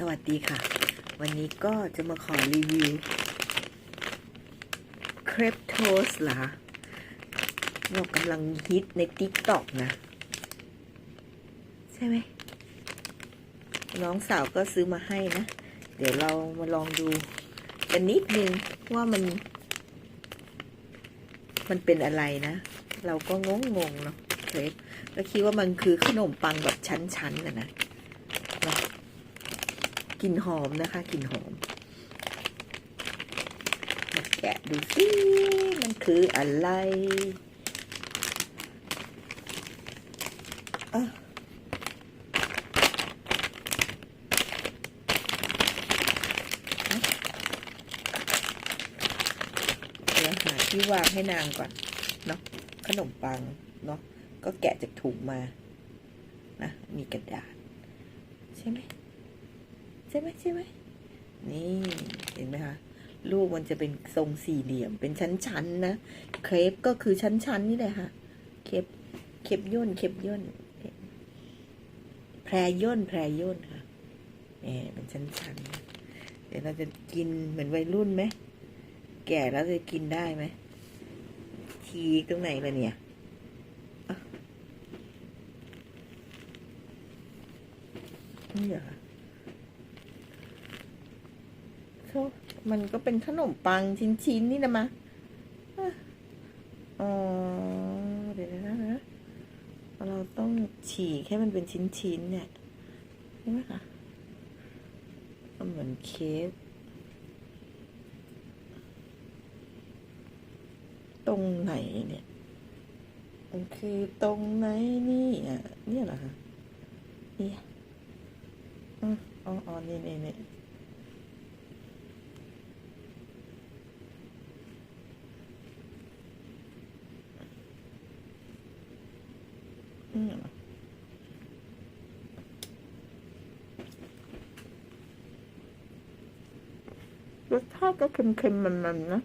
สวัสดีค่ะ วันนี้ก็จะมาขอรีวิวเครปโทสเหรอเรากำลังฮิตใน t ิ k t o k นะ ใช่ไหม น้องสาวก็ซื้อมาให้นะ เดี๋ยวเรามาลองดูกันนิดนึงว่ามัน มันเป็นอะไรนะ เราก็งงงๆเนาะเครปก็คิดว่ามันคือขนมปังแบบชั้นๆนะนนะ กลิ่นหอมนะคะกลิ่นหอมมาแกะดูสิมันคืออะไรอะเดี๋ยวหาที่วางให้นางก่อน เนาะขนมปัง เนาะก็แกะจากถุงมานะมีกระดาษ ใช่ไหม ช่ไหมใช่ไหมนี่ เห็นไหมคะลูกมันจะเป็นทรงสี่เหลี่ยม เป็นชั้นๆนะเครปก็คือชั้นๆนี่แหละค่ะเครปเครปย่นเครปย่นแพรย่นแพรย่นค่ะแหมเป็นชั้นๆเดี๋ยวเราจะกินเหมือนวัยรุ่นไหมแก่แล้วจะกินได้ไหมทีตรงไหนล่ะเนี่ยอะนี่เหรอ คะโธ่มันก็เป็นขนมปังชิ้นๆนี่นะมะอ๋อเดี๋ยวนะนะเราต้องฉีกให้มันเป็นชิ้นๆเนี่ยใช่ไหมคะเหมือนเค้กตรงไหนเนี่ยมันคือตรงไหนนี่อะเนี่ยเหรอคะนี่ออ๋ออ๋อนี่นี่นี่ รสชาติก็เค็มๆมันๆนะ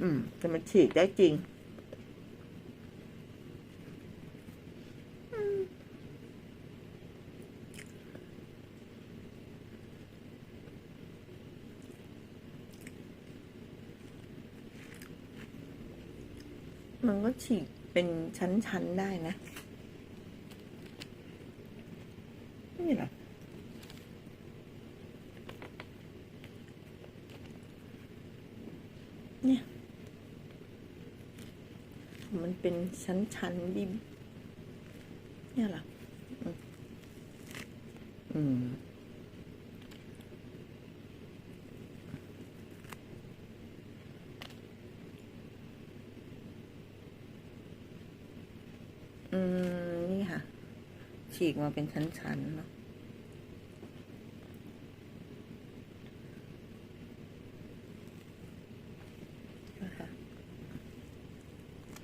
อืมแต่มันฉีกได้จริงอืม มันก็ฉีกเป็นชั้น ๆ ได้นะ นี่เหรอเนี่ย มันเป็นชั้น ๆ บิมเนี่ยเหรออืม อืม นี่ค่ะ ฉีกมาเป็นชั้นๆเนาะ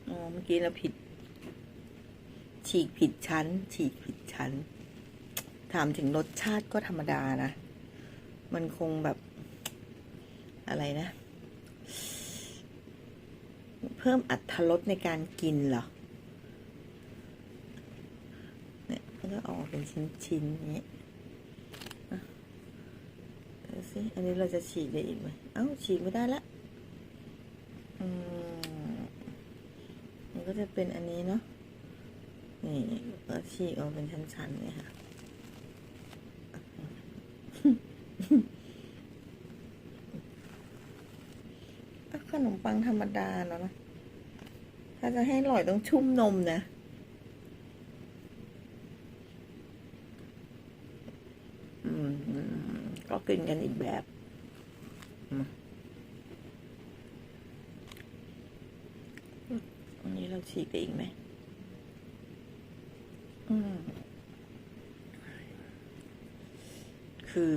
อ๋อเมื่อกี้เราผิด ฉีกผิดชั้น ฉีกผิดชั้น ถามถึงรสชาติก็ธรรมดานะ มันคงแบบ อะไรนะ เพิ่มอัตรสในการกินเหรอ เนี่ยมัน ก็ออกเป็นชิ้นๆอย่างนี้ดูสิอันนี้เราจะฉีกได้อีกไหมเอ้าฉีกไม่ได้ละอืมมันก็จะเป็นอันนี้เนาะนี่ก็ฉีกออกเป็นชั้นๆเนี่ยค่ะขนมปังธรรมดาเนาะนะถ้าจะให้อร่อยต้องชุ่มนมนะ อืม ก็กินกันอีกแบบอันนี้เราฉีกไปอีกไหมอืมคือ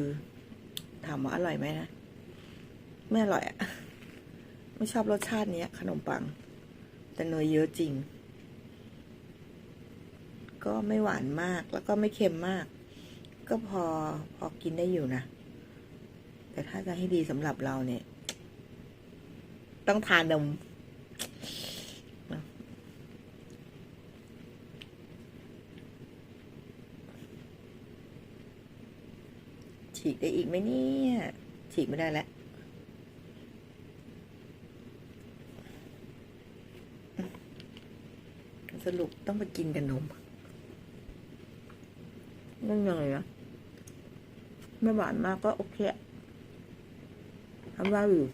ถามว่าอร่อยไหมนะ ไม่อร่อยอะไม่ชอบรสชาติเนี้ยขนมปัง แต่เนยเยอะจริง ก็ไม่หวานมากแล้วก็ไม่เค็มมาก ก็พอพอกินได้อยู่นะ แต่ถ้าจะให้ดีสำหรับเราเนี่ย ต้องทานนมฉีกได้อีกไหมเนี่ย ฉีกไม่ได้แล้วสรุปต้องไปกินกันนม นั่นยังไงนะไม่หวานมากก็โอเคอะทำได้อยู่